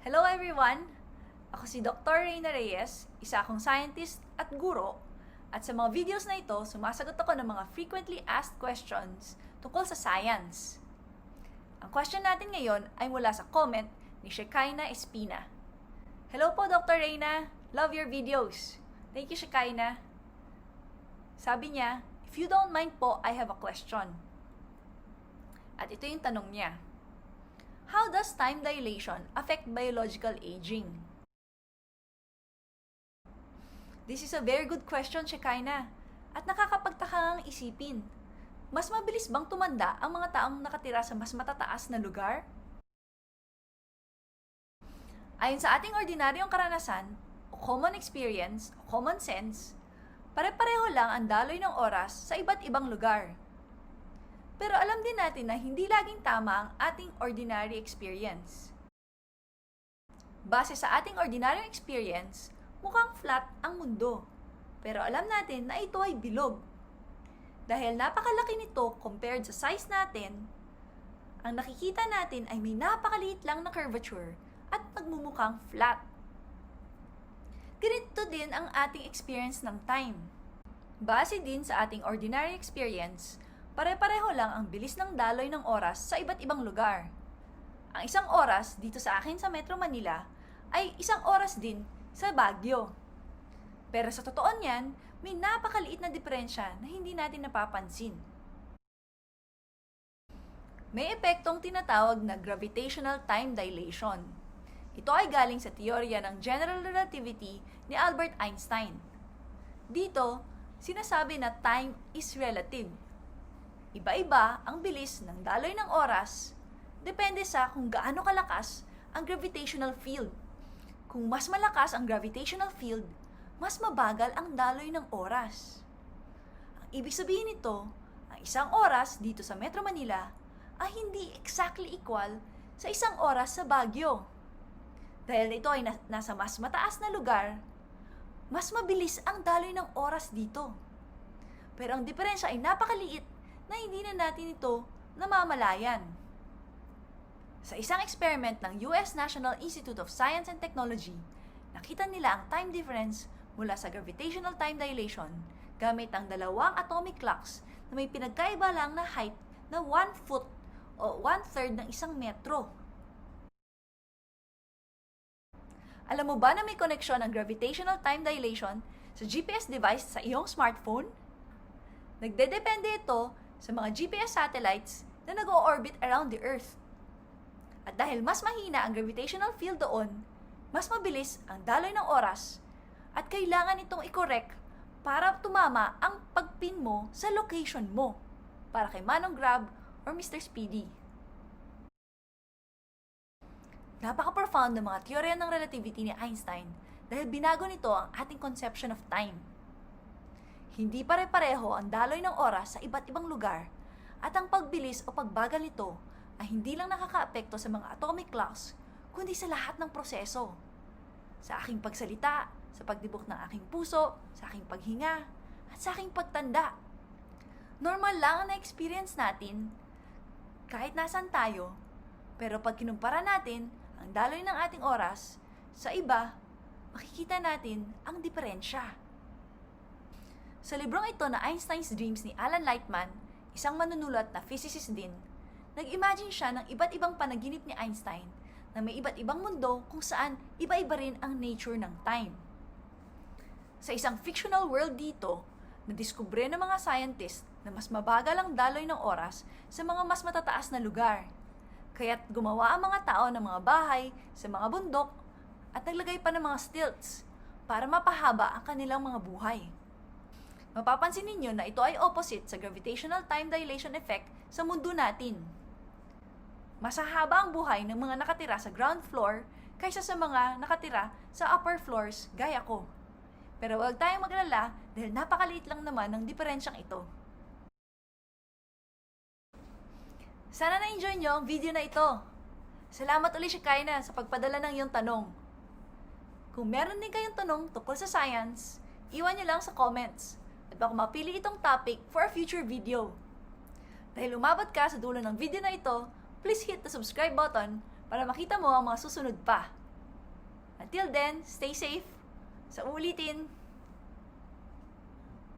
Hello everyone! Ako si Dr. Reyna Reyes, isa akong scientist at guro. At sa mga videos na ito, sumasagot ako ng mga frequently asked questions tungkol sa science. Ang question natin ngayon ay mula sa comment ni Shekaina Espina. Hello po Dr. Reyna! Love your videos! Thank you Shekaina! Sabi niya, if you don't mind po, I have a question. At ito yung tanong niya. Does time dilation affect biological aging? This is a very good question, Shekaina. At nakakapagtaka ngang isipin. Mas mabilis bang tumanda ang mga taong nakatira sa mas matataas na lugar? Ayon sa ating ordinaryong karanasan, common experience, common sense, pare-pareho lang ang daloy ng oras sa iba't ibang lugar. Pero alam din natin na hindi laging tama ang ating ordinary experience. Base sa ating ordinary experience, mukhang flat ang mundo. Pero alam natin na ito ay bilog. Dahil napakalaki nito compared sa size natin, ang nakikita natin ay may napakaliit lang na curvature at nagmumukhang flat. Ganito din ang ating experience ng time. Base din sa ating ordinary experience, pare-pareho lang ang bilis ng daloy ng oras sa iba't ibang lugar. Ang isang oras dito sa akin sa Metro Manila ay isang oras din sa Baguio. Pero sa totoo niyan, may napakaliit na diferensya na hindi natin napapansin. May epektong tinatawag na gravitational time dilation. Ito ay galing sa teorya ng general relativity ni Albert Einstein. Dito, sinasabi na time is relative. Iba-iba ang bilis ng daloy ng oras, depende sa kung gaano kalakas ang gravitational field. Kung mas malakas ang gravitational field, mas mabagal ang daloy ng oras. Ang ibig sabihin nito, ang isang oras dito sa Metro Manila ay hindi exactly equal sa isang oras sa Baguio. Dahil ito ay na- nasa mas mataas na lugar, mas mabilis ang daloy ng oras dito. Pero ang diferensya ay napakaliit na hindi na natin ito namamalayan. Sa isang experiment ng US National Institute of Science and Technology, nakita nila ang time difference mula sa gravitational time dilation gamit ang dalawang atomic clocks na may pinagkaiba lang na height na 1 foot o 1 third ng isang metro. Alam mo ba na may koneksyon ang gravitational time dilation sa GPS device sa iyong smartphone? Nagdedepende ito sa mga GPS satellites na nag-orbit around the Earth. At dahil mas mahina ang gravitational field doon, mas mabilis ang daloy ng oras at kailangan itong i-correct para tumama ang pagpin mo sa location mo para kay Manong Grab or Mr. Speedy. Napaka-profound ng mga teorya ng relativity ni Einstein dahil binago nito ang ating conception of time. Hindi pare-pareho ang daloy ng oras sa iba't ibang lugar at ang pagbilis o pagbagal nito ay hindi lang nakakaapekto sa mga atomic clocks, kundi sa lahat ng proseso. Sa aking pagsalita, sa pagdibok ng aking puso, sa aking paghinga, at sa aking pagtanda. Normal lang ang na-experience natin kahit nasan tayo, pero pag kinumpara natin ang daloy ng ating oras sa iba, makikita natin ang diferensya. Sa librong ito na Einstein's Dreams ni Alan Lightman, isang manunulat na physicist din, nag-imagine siya ng iba't ibang panaginip ni Einstein na may iba't ibang mundo kung saan iba-iba rin ang nature ng time. Sa isang fictional world dito, nadiskubre ng mga scientist na mas mabagal ang daloy ng oras sa mga mas matataas na lugar. Kaya't gumawa ang mga tao ng mga bahay sa mga bundok at naglagay pa ng mga stilts para mapahaba ang kanilang mga buhay. Mapapansin ninyo na ito ay opposite sa gravitational time dilation effect sa mundo natin. Mas hahaba ang buhay ng mga nakatira sa ground floor kaysa sa mga nakatira sa upper floors gaya ko. Pero huwag tayong maglala dahil napakaliit lang naman ng diferensyang ito. Sana na-enjoy nyo ang video na ito. Salamat ulit si Kaina sa pagpadala ng iyong tanong. Kung meron din kayong tanong tungkol sa science, iwan nyo lang sa comments at baka mapili itong topic for a future video. Dahil umabot ka sa dulo ng video na ito, please hit the subscribe button para makita mo ang mga susunod pa. Until then, stay safe. Sa ulitin.